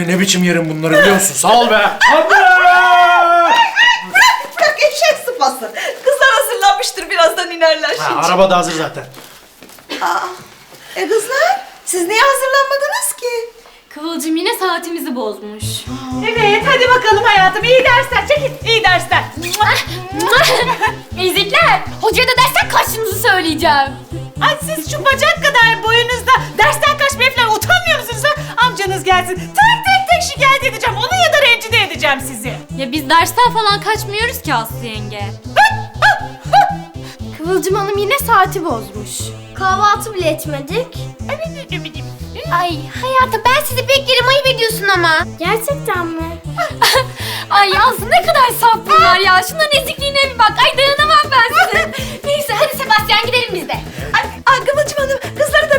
Anne ne biçim yerim bunları biliyor musun? Sağ ol be. Anne! Bırak eşek sıpası. Kızlar hazırlanmıştır birazdan inerler Ha, şimdi. araba da hazır zaten. Aa, e kızlar siz niye hazırlanmadınız ki? Kıvılcım yine saatimizi bozmuş. Evet hadi bakalım hayatım iyi dersler çekil iyi dersler. Ezikler! Hocaya da dersten kaçtığınızı söyleyeceğim. Ay siz şu bacak kadar boyunuzda dersten kaçmaya falan utanmıyor musunuz ha? Amcanız gelsin tek tek tek şikayet edeceğim onu ya da rencide edeceğim sizi. Ya biz dersten falan kaçmıyoruz ki Aslı yenge. Kıvılcım Hanım yine saati bozmuş. Kahvaltı bile etmedik. Ay hayatım ben sizi beklerim ayıp ediyorsun ama. Gerçekten mi? Ay Aslı ne kadar saf bunlar ya. Şunların ezikliğine bir bak. Ay dayanamam ben size. Neyse hadi Sebastian gidelim biz de. Ay, ay Kıvılcım Hanım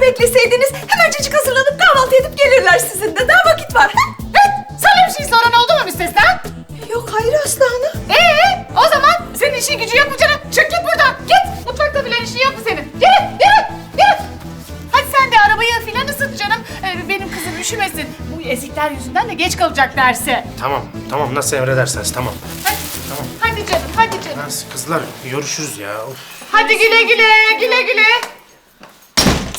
kızları da bekleseydiniz hemencecik hazırlanıp kahvaltı edip gelirler sizin de. Daha vakit var. Sana bir şey soran oldu mu müstesna? Yok hayır Aslı Hanım. Ee o zaman senin işin gücü yok mu canım? Çık git buradan git. Mutfakta bile işin yok mu senin? Yürü yürü yürü. Hadi sen de arabayı filan ısıt canım. Ee, benim kızım üşümesin. Bu ezikler yüzünden de geç kalacak derse. Tamam, tamam nasıl emrederseniz tamam. Hadi, hadi canım hadi canım. Nasıl kızlar görüşürüz ya. Of. Hadi güle güle, güle güle.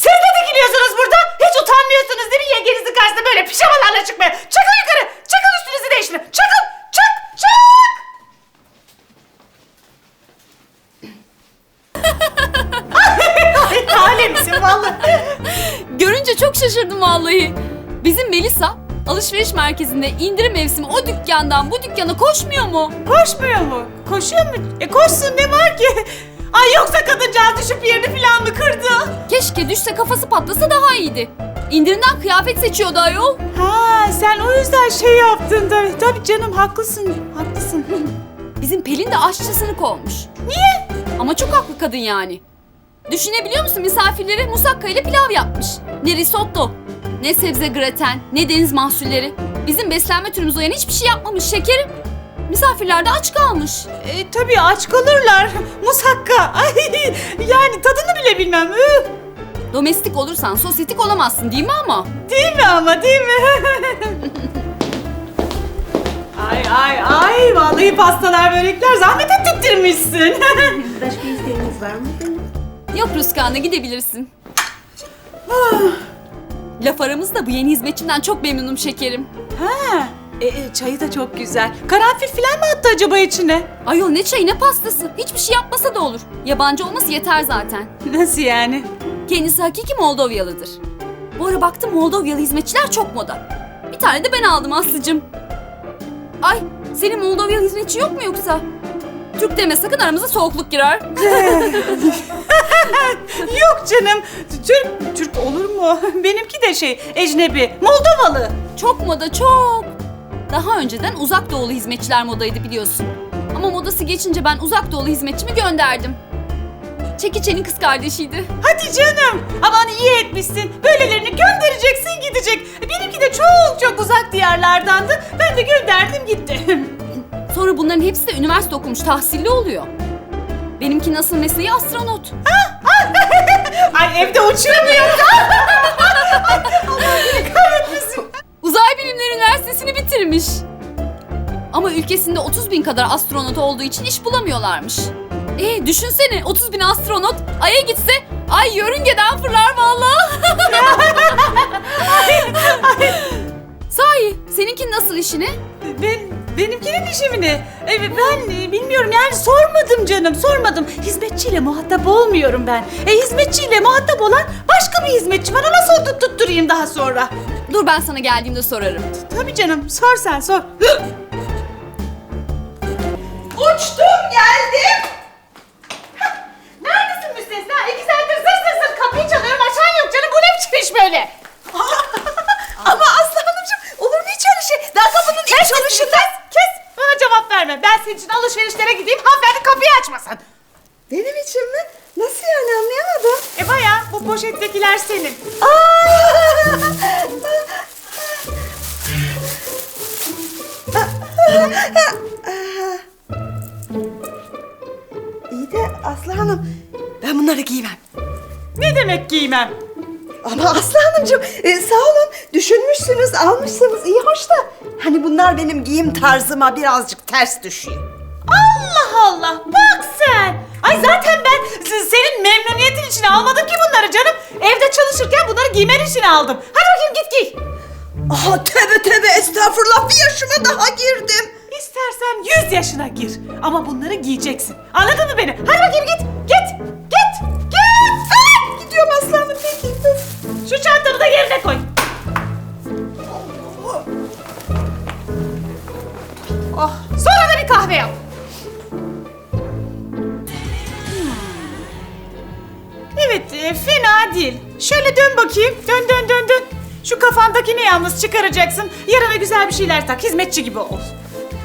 Siz ne dikiliyorsunuz burada? Hiç utanmıyorsunuz değil mi karşısında böyle pijamalarla çıkmaya? Çıkın yukarı, çıkın üstünüzü değiştirin. Çıkın, çık, çık. Ay, Alemsin vallahi. Görünce çok şaşırdım vallahi. Bizim Melisa alışveriş merkezinde indirim mevsimi o dükkandan bu dükkana koşmuyor mu? Koşmuyor mu? Koşuyor mu? E koşsun ne var ki? Ay yoksa kadıncağız düşüp yerini falan mı kırdı? Keşke düşse kafası patlasa daha iyiydi. İndirimden kıyafet seçiyordu ayol. Ha sen o yüzden şey yaptın da. Tabii canım haklısın, haklısın. Bizim Pelin de aşçısını kovmuş. Niye? Ama çok haklı kadın yani. Düşünebiliyor musun misafirlere musakka ile pilav yapmış. Ne risotto, ne sebze graten, ne deniz mahsulleri. Bizim beslenme türümüze uyan hiçbir şey yapmamış şekerim. Misafirler de aç kalmış. E, tabii aç kalırlar. Musakka. Ay, yani tadını bile bilmem. Üh. Domestik olursan sosyetik olamazsın değil mi ama? Değil mi ama değil mi? ay ay ay vallahi pastalar börekler zahmet ettirmişsin. Yok Ruskan'da gidebilirsin. Laf aramızda bu yeni hizmetçimden çok memnunum şekerim. ha, e, e, çayı da çok güzel. Karanfil falan mı attı acaba içine? Ayol ne çayı ne pastası. Hiçbir şey yapmasa da olur. Yabancı olması yeter zaten. Nasıl yani? Kendisi hakiki Moldovyalıdır. Bu ara baktım Moldovyalı hizmetçiler çok moda. Bir tane de ben aldım Aslı'cım. Ay senin Moldovyalı hizmetçi yok mu yoksa? Türk deme sakın aramıza soğukluk girer. Yok canım. Türk, Türk olur mu? Benimki de şey ecnebi. Moldovalı. Çok moda çok. Daha önceden uzak doğulu hizmetçiler modaydı biliyorsun. Ama modası geçince ben uzak doğulu hizmetçimi gönderdim. Çekiçe'nin kız kardeşiydi. Hadi canım. Aman iyi etmişsin. Böylelerini göndereceksin gidecek. Benimki de çok çok uzak diyarlardandı. Ben de gönderdim gitti. Sonra bunların hepsi de üniversite okumuş, tahsilli oluyor. Benimki nasıl mesleği astronot. Ay evde uçuramıyorum. Uzay Bilimleri Üniversitesi'ni bitirmiş. Ama ülkesinde 30 bin kadar astronot olduğu için iş bulamıyorlarmış. E düşünsene 30 bin astronot Ay'a gitse Ay yörüngeden fırlar vallahi. Sahi seninki nasıl işini? Ben benimkinin işi mi ne? Evet ben e, bilmiyorum yani sormadım canım sormadım. Hizmetçiyle muhatap olmuyorum ben. E hizmetçiyle muhatap olan başka bir hizmetçi var. Ona sor tut- tutturayım daha sonra. Dur ben sana geldiğimde sorarım. Tabii canım sor sen sor. Uçtum geldim. Böyle? Ama Aslı Hanımcığım olur mu hiç öyle şey? Daha kapının Kes çalışında. kes kes. Bana cevap verme. Ben senin için alışverişlere gideyim. Hanımefendi kapıyı açmasın. Benim için mi? Nasıl yani anlayamadım. E baya bu poşettekiler senin. İyi de Aslı Hanım ben bunları giymem. Ne demek giymem? Ama Aslı Hanımcığım e, sağ olun düşünmüşsünüz almışsınız iyi hoş da. Hani bunlar benim giyim tarzıma birazcık ters düşüyor. Allah Allah bak sen. Ay zaten ben s- senin memnuniyetin için almadım ki bunları canım. Evde çalışırken bunları giymen için aldım. Hadi bakayım git giy. Aha tövbe tövbe estağfurullah bir yaşıma daha girdim. İstersen 100 yaşına gir. Ama bunları giyeceksin. Anladın mı beni? Hadi bakayım. Git. Git. Şu çantamı da yerine koy. Oh, sonra da bir kahve yap. Hmm. Evet, e, fena değil. Şöyle dön bakayım. Dön, dön, dön, dön. Şu kafandakini yalnız çıkaracaksın. Yarına güzel bir şeyler tak. Hizmetçi gibi ol.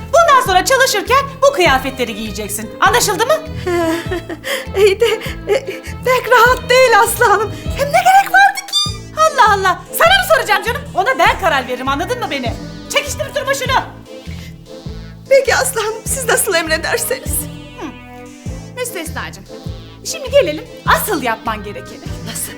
Bundan sonra çalışırken bu kıyafetleri giyeceksin. Anlaşıldı mı? İyi de e, pek rahat değil Aslı Hanım. Hem ne gerek ki? Allah Allah. Sana mı soracağım canım? Ona ben karar veririm. Anladın mı beni? Çekiştirip durma şunu. Peki Aslı Hanım siz nasıl emrederseniz. Müstesnacığım. Şimdi gelelim asıl yapman gerekeni. Nasıl?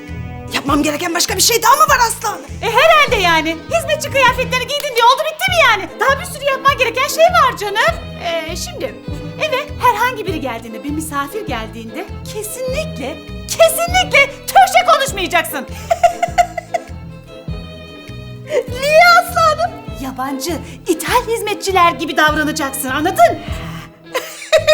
Yapmam gereken başka bir şey daha mı var Aslı Hanım? E herhalde yani. Hizmetçi kıyafetleri giydin diye oldu bitti mi yani? Daha bir sürü yapman gereken şey var canım. E, şimdi eve herhangi biri geldiğinde, bir misafir geldiğinde kesinlikle, kesinlikle Türkçe konuşmayacaksın. Niye Aslı Hanım? Yabancı, İthal hizmetçiler gibi davranacaksın anladın?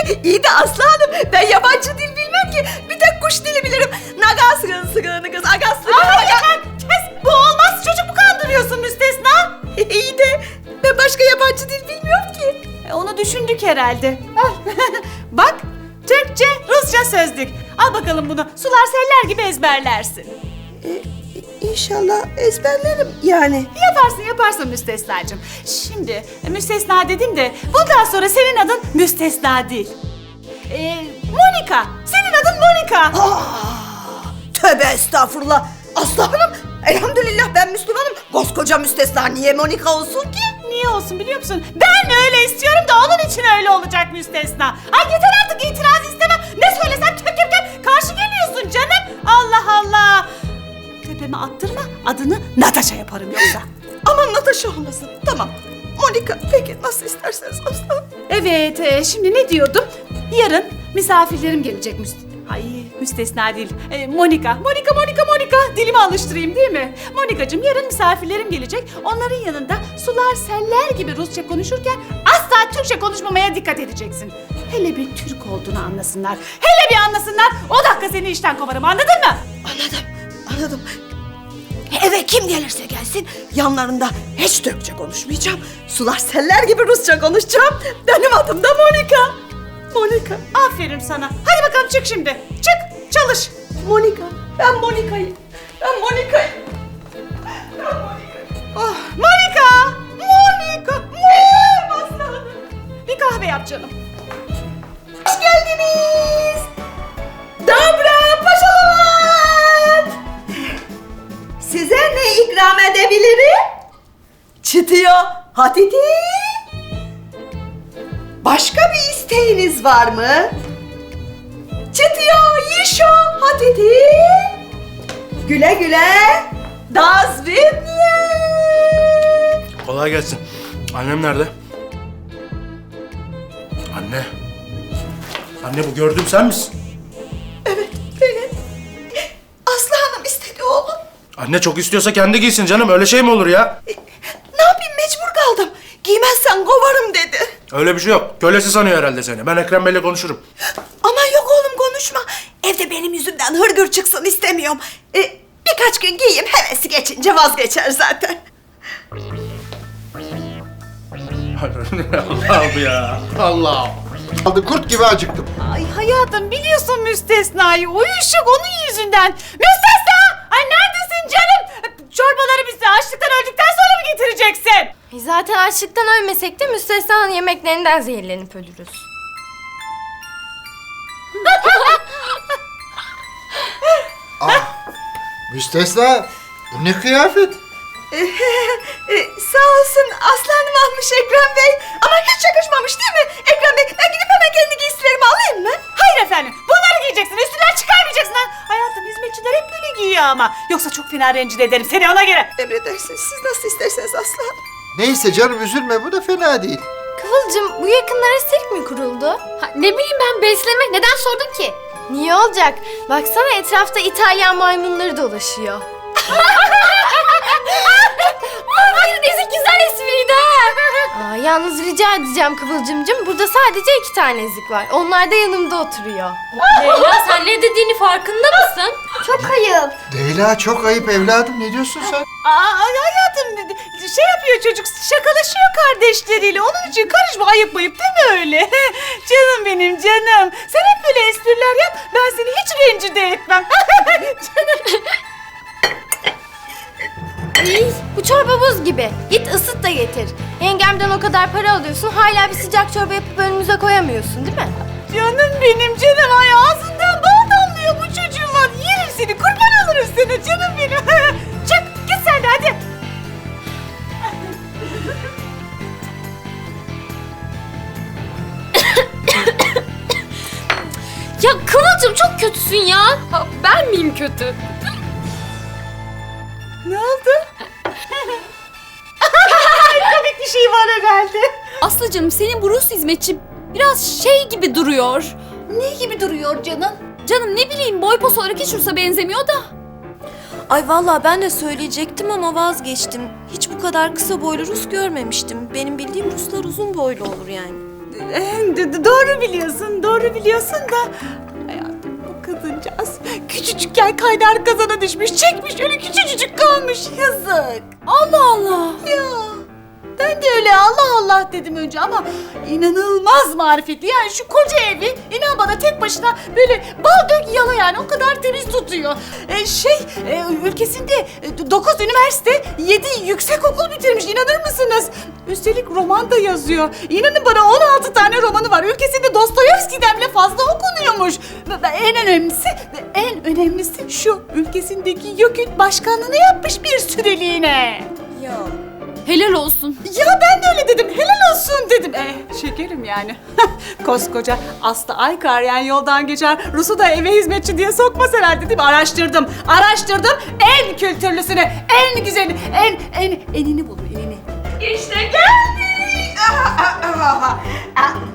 İyi de Aslı Hanım ben yabancı dil bilmem ki. Bir tek kuş dili bilirim. Naga sığın sığını kız. Aga sığın. Aa, yeter, kes! Bu olmaz çocuk mu kandırıyorsun müstesna? İyi de ben başka yabancı dil bilmiyorum ki. E, onu düşündük herhalde. Al. Bak Türkçe, Rusça sözlük. Al bakalım bunu. Sular seller gibi ezberlersin. İnşallah ezberlerim yani. Yaparsın yaparsın müstesnacığım. Şimdi e, müstesna dedim de bundan sonra senin adın müstesna değil. Ee, Monika. Senin adın Monika. Aa, tövbe estağfurullah. Aslı Hanım elhamdülillah ben Müslümanım. Koskoca müstesna niye Monika olsun ki? Niye olsun biliyor musun? Ben öyle istiyorum da onun için öyle olacak müstesna. Ay yeter artık itiraz istemem. Ne söylesem köp karşı geliyorsun canım. Allah Allah. Tepeme attırma adını Natasha yaparım yoksa. Aman Natasha olmasın. Tamam. Monika peki nasıl isterseniz Aslı Hanım. Evet, e, şimdi ne diyordum? Yarın misafirlerim gelecek müst... Ay müstesna değil. E, Monika, Monika, Monika, Monika. Dilimi alıştırayım değil mi? Monikacığım yarın misafirlerim gelecek. Onların yanında sular seller gibi Rusça konuşurken asla Türkçe konuşmamaya dikkat edeceksin. Hele bir Türk olduğunu anlasınlar. Hele bir anlasınlar. O dakika seni işten kovarım anladın mı? Anladım. Anladım. Eve kim gelirse gelsin yanlarında hiç Türkçe konuşmayacağım. Sular seller gibi Rusça konuşacağım. Benim adım da Monika. Monika. Aferin sana. Hadi bakalım çık şimdi. Çık, çalış. Monika. Ben Monika'yım. Ben Monika'yım. Ben Monika'yım. Oh, Monika! Monika! Monika! Bir kahve yap canım. Hoş geldiniz. Dobra Size ne ikram edebilirim? Çıtıyor hatiti. Başka bir isteğiniz var mı? Çıtıyor yişo hatiti. Güle güle. Das mir. Kolay gelsin. Annem nerede? Anne. Anne bu gördüğüm sen misin? Anne çok istiyorsa kendi giysin canım. Öyle şey mi olur ya? E, Ne yapayım mecbur kaldım. Giymezsen kovarım dedi. Öyle bir şey yok. Kölesi sanıyor herhalde seni. Ben Ekrem Bey'le konuşurum. Aman yok oğlum konuşma. Evde benim yüzümden hırgür çıksın istemiyorum. E, birkaç gün giyeyim hevesi geçince vazgeçer zaten. Allah'ım ya. Allah. Aldı kurt gibi acıktım. Ay hayatım biliyorsun müstesnayı. Uyuşuk onun yüzünden. Müstesna! Ay neredesin canım? Çorbaları bize açlıktan öldükten sonra mı getireceksin? E Zaten açlıktan ölmesek de müstesnanın yemeklerinden zehirlenip ölürüz. Ah, müstesna. Bu ne kıyafet? e, sağ olsun aslanım almış Ekrem Bey. Ama hiç yakışmamış değil mi Ekrem Bey? Ben gidip hemen kendi giysilerimi alayım mı? Hayır efendim. Bunları giyeceksin. Üstünden çıkarmayacaksın. Ha? Hayatım hizmetçiler hep böyle giyiyor ama. Yoksa çok fena rencide ederim seni ona göre. Emredersiniz. Siz nasıl isterseniz aslan. Neyse canım üzülme bu da fena değil. Kıvılcım bu yakınlara sirk mi kuruldu? Ha, ne bileyim ben besleme. Neden sordun ki? Niye olacak? Baksana etrafta İtalyan maymunları dolaşıyor. Hayır ezik güzel espriydi ha. Aa, yalnız rica edeceğim Kıvılcımcım. Burada sadece iki tane ezik var. Onlar da yanımda oturuyor. Leyla sen ne dediğini farkında mısın? Çok ayıp. Leyla çok ayıp evladım ne diyorsun sen? Aa, ay hayatım şey yapıyor çocuk şakalaşıyor kardeşleriyle. Onun için karışma ayıp mayıp değil mi öyle? canım benim canım. Sen hep böyle espriler yap. Ben seni hiç rencide etmem. canım. İyi, bu çorba buz gibi. Git ısıt da getir. Yengemden o kadar para alıyorsun. Hala bir sıcak çorba yapıp önümüze koyamıyorsun değil mi? Canım benim canım ay ağzından bal damlıyor bu çocuğuma. Yerim seni kurban olurum sana canım benim. Çık git sen de hadi. Ya Kıvılcım çok kötüsün ya. Ha, ben miyim kötü? Ne oldu? Komik bir şey var herhalde. Aslıcığım senin bu Rus hizmetçi biraz şey gibi duruyor. Ne gibi duruyor canım? Canım ne bileyim boy pos olarak hiç Rus'a benzemiyor da. Ay vallahi ben de söyleyecektim ama vazgeçtim. Hiç bu kadar kısa boylu Rus görmemiştim. Benim bildiğim Ruslar uzun boylu olur yani. Ee, d- doğru biliyorsun, doğru biliyorsun da... Hayatım bu kadıncağız küçücükken kaynar kazana düşmüş, çekmiş öyle küçücük kalmış. Yazık. Allah Allah. Ya ben de öyle Allah Allah dedim önce ama inanılmaz marifetli. Yani şu koca evi inan bana tek başına böyle bal dök yala yani o kadar temiz tutuyor. Ee, şey e, ülkesinde 9 üniversite 7 yüksek okul bitirmiş inanır mısınız? Üstelik roman da yazıyor. İnanın bana 16 tane romanı var. Ülkesinde Dostoyevski'den bile fazla okunuyormuş. Ve en önemlisi en önemlisi şu ülkesindeki YÖK'ün başkanlığını yapmış bir süreliğine. Ya. Helal olsun. Ya ben de öyle dedim. Helal olsun dedim. Eh şekerim yani. Koskoca Aslı Aykar yani yoldan geçer Rus'u da eve hizmetçi diye sokmaz herhalde değil mi? Araştırdım. Araştırdım. En kültürlüsünü, en güzeli, en en enini buldum enini. İşte geldik.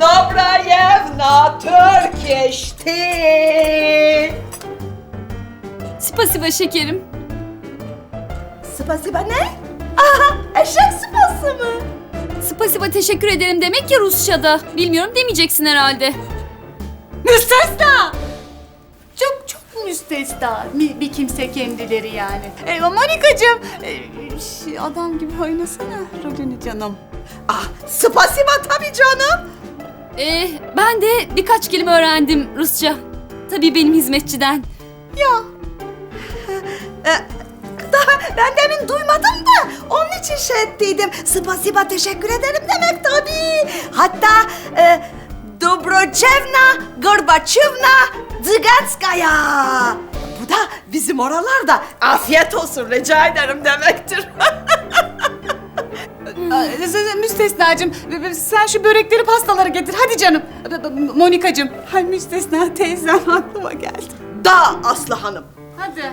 Dobrayevna Türkeşti. Spasiba şekerim. Spasiba ne? Aha, eşek sıpası mı? Spasiba teşekkür ederim demek ya Rusça'da. Bilmiyorum demeyeceksin herhalde. Müstesna! Çok çok müstesna bir, bir kimse kendileri yani. E, Monikacığım, e, şey, adam gibi oynasana rolünü canım. Ah, spasiba tabii canım. Ee, ben de birkaç kelime öğrendim Rusça. Tabii benim hizmetçiden. Daha ben demin duymadım da onun için şey ettiydim. Spasiba teşekkür ederim demek tabii. Hatta e, Dobrocevna Gorbaçevna Zygatskaya. Bu da bizim oralarda afiyet olsun rica ederim demektir. Müstesnacığım, sen şu börekleri pastaları getir hadi canım. Monikacığım, hay müstesna teyzem aklıma geldi. da Aslı Hanım. Hadi.